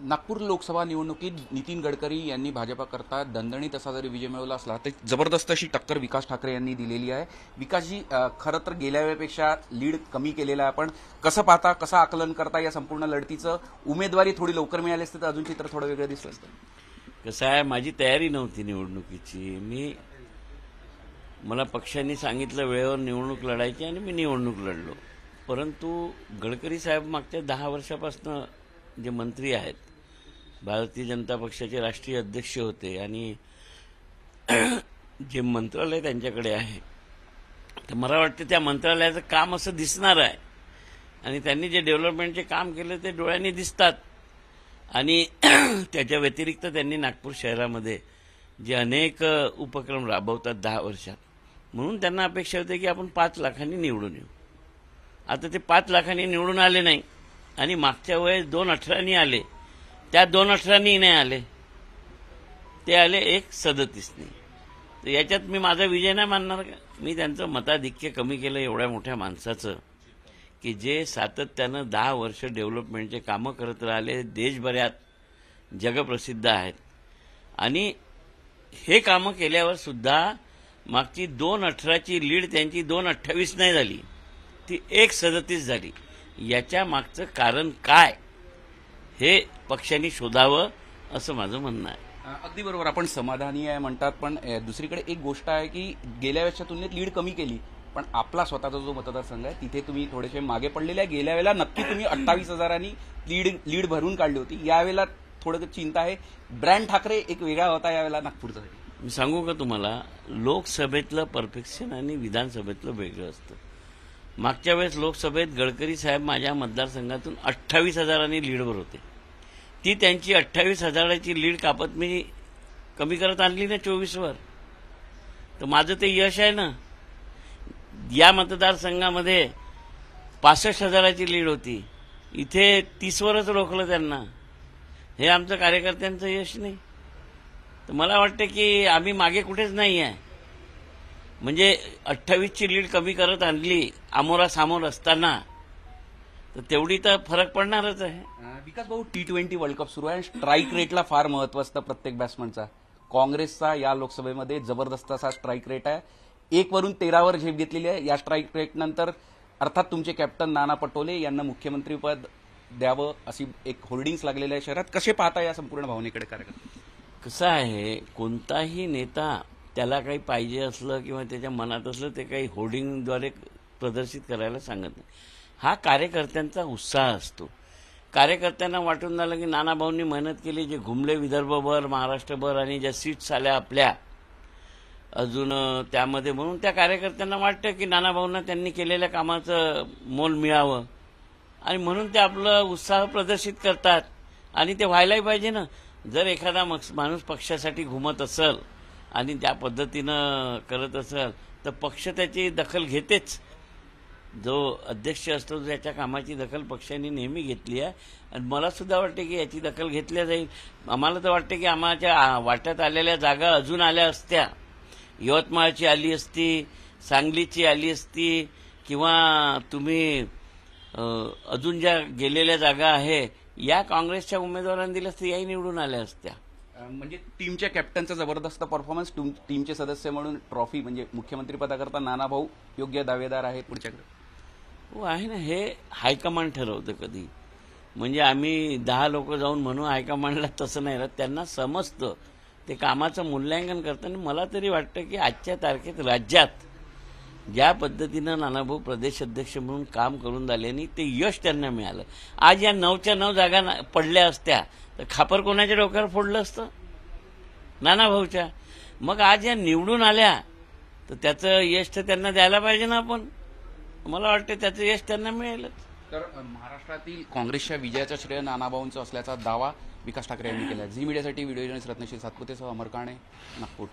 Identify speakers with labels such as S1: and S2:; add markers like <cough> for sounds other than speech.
S1: नागपूर लोकसभा निवडणुकीत नितीन गडकरी यांनी भाजपाकरता दणदणीत असा जरी विजय मिळवला असला तर जबरदस्त अशी टक्कर विकास ठाकरे यांनी दिलेली आहे. विकासजी खरं तर गेल्या वेळेपेक्षा लीड कमी केलेला आहे पण कसं पाहता कसं आकलन करता या संपूर्ण लढतीचं? उमेदवारी थोडी लवकर मिळाली असते तर अजून चित्र थोडं वेगळं दिसलं असतं.
S2: कसं आहे माझी तयारी नव्हती निवडणुकीची. मी मला पक्षांनी सांगितलं वेळेवर निवडणूक लढायची आणि मी निवडणूक लढलो. परंतु गडकरी साहेब मागच्या दहा वर्षापासून जे मंत्री आहेत भारतीय जनता पक्षाचे राष्ट्रीय अध्यक्ष होते आणि जे मंत्रालय त्यांच्याकडे आहे तर मला वाटतं त्या मंत्रालयाचं काम असं दिसणार आहे. आणि त्यांनी जे डेव्हलपमेंटचे काम केले ते डोळ्यांनी दिसतात. आणि <clears throat> त्याच्या व्यतिरिक्त त्यांनी नागपूर शहरामध्ये जे अनेक उपक्रम राबवतात दहा वर्षात म्हणून त्यांना अपेक्षा होते की आपण पाच लाखांनी निवडून येऊ. आता ते पाच लाखांनी निवडून आले नाही आणि मागच्या वेळेस दोन अठरानी आले. त्या दोन अठरांनी नाही आले. ते आले एक सदतीसनी. तर याच्यात मी माझा विजय नाही मानणार का? मी त्यांचं मताधिक्य कमी केलं एवढ्या मोठ्या माणसाचं की जे सातत्यानं दहा वर्ष डेव्हलपमेंटचे कामं करत राहिले देशभरात जगप्रसिद्ध आहेत. आणि हे कामं केल्यावर सुद्धा मागची दोन अठराची लीड त्यांची दोन अठ्ठावीस नाही झाली. ती एक सदतीस झाली. याच्या मागचं कारण काय? हे पक्षांनी शोधावं असं माझं म्हणणं आहे.
S1: अगदी बरोबर. आपण समाधानी आहे म्हणतात पण दुसरीकडे एक गोष्ट आहे की गेल्या वेळेच्या तुलनेत लीड कमी केली. पण आपला स्वतःचा जो मतदारसंघ आहे तिथे तुम्ही थोडेसे मागे पडलेले आहे. गेल्या वेळेला नक्की तुम्ही अठ्ठावीस हजारांनी लीड लीड भरून काढली होती. यावेळेला थोडं चिंता आहे. ब्रँड ठाकरे एक वेगळा होता यावेळेला नागपूरचा.
S2: मी सांगू का तुम्हाला लोकसभेतलं परफेक्शन आणि विधानसभेतलं वेगळं असतं. मागच्या वेळेस लोकसभेत गडकरी साहेब माझ्या मतदारसंघातून अठ्ठावीस हजारांनी लीडवर होते ती त्यांची अठ्ठावीस हजाराची लीड कापत मी कमी करत आणली ना चोवीसवर. तर माझं ते यश आहे ना. या मतदारसंघामध्ये पासष्ट हजाराची लीड होती. इथे तीसवरच रोखलं त्यांना. हे आमचं कार्यकर्त्यांचं यश नाही. तर मला वाटतं की आम्ही मागे कुठेच नाही आहे म्हणजे अठ्ठावीसची लीड कमी करत आणली आमोरासामोर असताना तर तेवढी तर फरक पडणारच आहे.
S1: विकास भाऊ टी ट्वेंटी वर्ल्ड कप सुरू आहे. स्ट्राईक रेटला फार महत्त्व असतं प्रत्येक बॅट्समनचा काँग्रेसचा या लोकसभेमध्ये जबरदस्त असा स्ट्राईक रेट आहे. एक वरून तेरावर झेप घेतलेली आहे. या स्ट्राईक रेट नंतर अर्थात तुमचे कॅप्टन नाना पटोले यांना मुख्यमंत्रीपद द्यावं अशी एक होर्डिंग्स लागलेल्या आहे शहरात. कसे पाहता या संपूर्ण भावनेकडे कार्यक्रम
S2: कसं आहे कोणताही नेता त्याला काही पाहिजे असलं किंवा त्याच्या मनात असलं ते काही होर्डिंगद्वारे प्रदर्शित करायला सांगत नाही. हा कार्यकर्त्यांचा उत्साह असतो. कार्यकर्त्यांना वाटून झालं की नानाभाऊंनी मेहनत केली जे घुमले विदर्भभर महाराष्ट्रभर आणि ज्या सीट्स आल्या आपल्या. अजून त्यामध्ये म्हणून त्या कार्यकर्त्यांना वाटतं की नानाभाऊंना त्यांनी केलेल्या कामाचं मोल मिळावं. आणि म्हणून ते आपलं उत्साह प्रदर्शित करतात. आणि ते व्हायलाही पाहिजे ना. जर एखादा मक्स- माणूस पक्षासाठी घुमत असेल आणि त्या पद्धतीनं करत असेल तर पक्ष त्याची दखल घेतेच. जो अध्यक्ष असतो त्याच्या कामाची दखल पक्षाने नेहमी घेतली आहे. आणि मला सुद्धा वाटते की याची दखल घेतल्या जाईल. आम्हाला तर वाटते की आम्हाच्या वाट्यात आलेल्या जागा अजून आल्या असत्या. यवतमाळची आली असती सांगलीची आली असती किंवा तुम्ही अजून ज्या गेलेल्या जागा आहे या काँग्रेसच्या उमेदवारांनी दिल्या असत्या याही निवडून आल्या असत्या.
S1: म्हणजे टीमच्या कॅप्टनचा जबरदस्त परफॉर्मन्स टीमचे सदस्य म्हणून ट्रॉफी म्हणजे मुख्यमंत्री पदाकरता नाना भाऊ योग्य दावेदार आहेत. पुढच्याकडे.
S2: हो आहे ना. हे हायकमांड ठरवतं कधी. म्हणजे आम्ही दहा लोक जाऊन म्हणू हायकमांडला तसं नाही राहत. त्यांना समजतं. ते कामाचं मूल्यांकन करताना मला तरी वाटतं की आजच्या तारखेत राज्यात ज्या पद्धतीनं नानाभाऊ प्रदेश अध्यक्ष म्हणून काम करून आणि ते यश त्यांना मिळालं. आज या नऊच्या नऊ जागा ना- पडल्या असत्या तर खापर कोणाच्या डोक्यावर फोडलं असतं? नानाभाऊच्या. मग आज या निवडून आल्या तर त्याचं यश तर त्यांना द्यायला पाहिजे ना आपण. मला वाटतं त्याचं यश त्यांना मिळेलच.
S1: तर महाराष्ट्रातील काँग्रेसच्या विजयाचा श्रेय नानाभाऊंचा असल्याचा दावा विकास ठाकरे यांनी केला झी मीडियासाठी व्हिडिओ जर्नलिस्ट रत्नशील सातपुतेसह अमर काणे नागपूर.